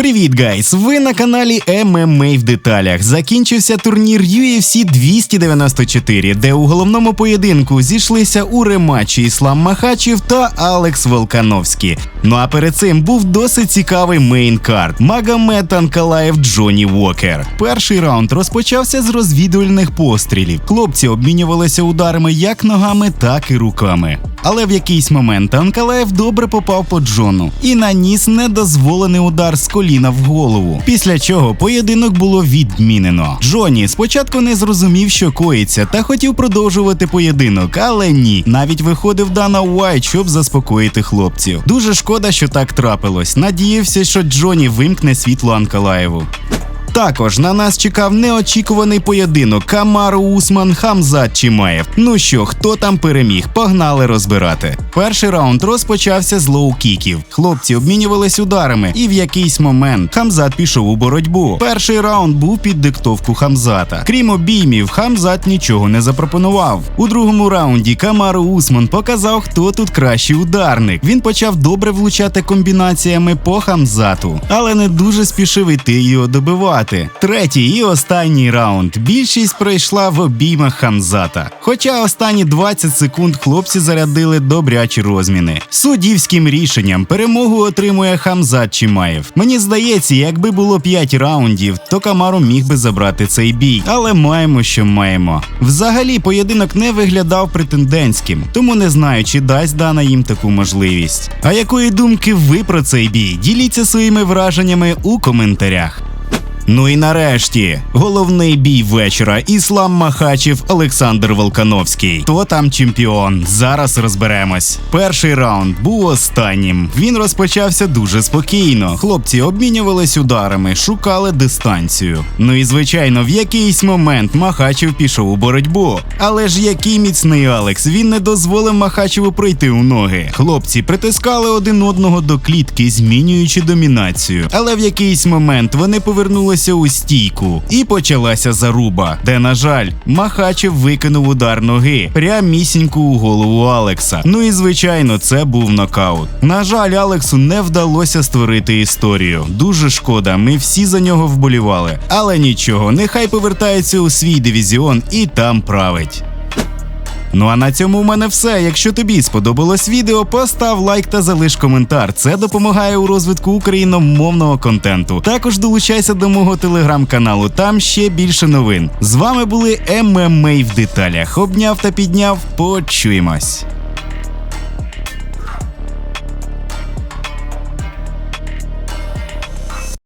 Привіт, гайс! Ви на каналі MMA в деталях. Закінчився турнір UFC 294, де у головному поєдинку зійшлися у рематчі Іслам Махачів та Алекс Волкановський. Ну а перед цим був досить цікавий мейн-карт Магомед Анкалаєв Джоні Уокер. Перший раунд розпочався з розвідувальних пострілів. Хлопці обмінювалися ударами як ногами, так і руками. Але в якийсь момент Анкалаєв добре попав по Джону і наніс недозволений удар з коліна в голову. Після чого поєдинок було відмінено. Джоні спочатку не зрозумів, що коїться, та хотів продовжувати поєдинок, але ні. Навіть виходив Дана Уайт, щоб заспокоїти хлопців. Дуже шкода, що так трапилось. Надіявся, що Джоні вимкне світло Анкалаєву. Також на нас чекав неочікуваний поєдинок Камару Усман Хамзат Чимаєв. Ну що, хто там переміг? Погнали розбирати. Перший раунд розпочався з лоу-кіків. Хлопці обмінювались ударами, і в якийсь момент Хамзат пішов у боротьбу. Перший раунд був під диктовку Хамзата. Крім обіймів, Хамзат нічого не запропонував. У другому раунді Камару Усман показав, хто тут кращий ударник. Він почав добре влучати комбінаціями по Хамзату, але не дуже спішив іти його добивати. Третій і останній раунд. Більшість пройшла в обіймах Хамзата. Хоча останні 20 секунд хлопці зарядили добрячі розміни. Суддівським рішенням перемогу отримує Хамзат Чимаєв. Мені здається, якби було 5 раундів, то Камару міг би забрати цей бій. Але маємо, що маємо. Взагалі, поєдинок не виглядав претендентським, тому не знаю, чи дасть дана їм таку можливість. А якої думки ви про цей бій? Діліться своїми враженнями у коментарях. Ну і нарешті головний бій вечора. Іслам Махачів, Олександр Волкановський. Хто там чемпіон? Зараз розберемось. Перший раунд був останнім. Він розпочався дуже спокійно. Хлопці обмінювались ударами, шукали дистанцію. Ну і звичайно, в якийсь момент Махачев пішов у боротьбу. Але ж який міцний Алекс, він не дозволив Махачеву пройти у ноги. Хлопці притискали один одного до клітки, змінюючи домінацію. Але в якийсь момент вони повернулися у стійку, і почалася заруба, де, на жаль, Махачев викинув удар ноги прямісінько у голову Алекса. Ну і звичайно, це був нокаут. На жаль, Алексу не вдалося створити історію. Дуже шкода, ми всі за нього вболівали. Але нічого, нехай повертається у свій дивізіон і там править. Ну а на цьому у мене все. Якщо тобі сподобалось відео, постав лайк та залиш коментар. Це допомагає у розвитку україномовного контенту. Також долучайся до мого телеграм-каналу, там ще більше новин. З вами були ММА в деталях. Обняв та підняв. Почуємось.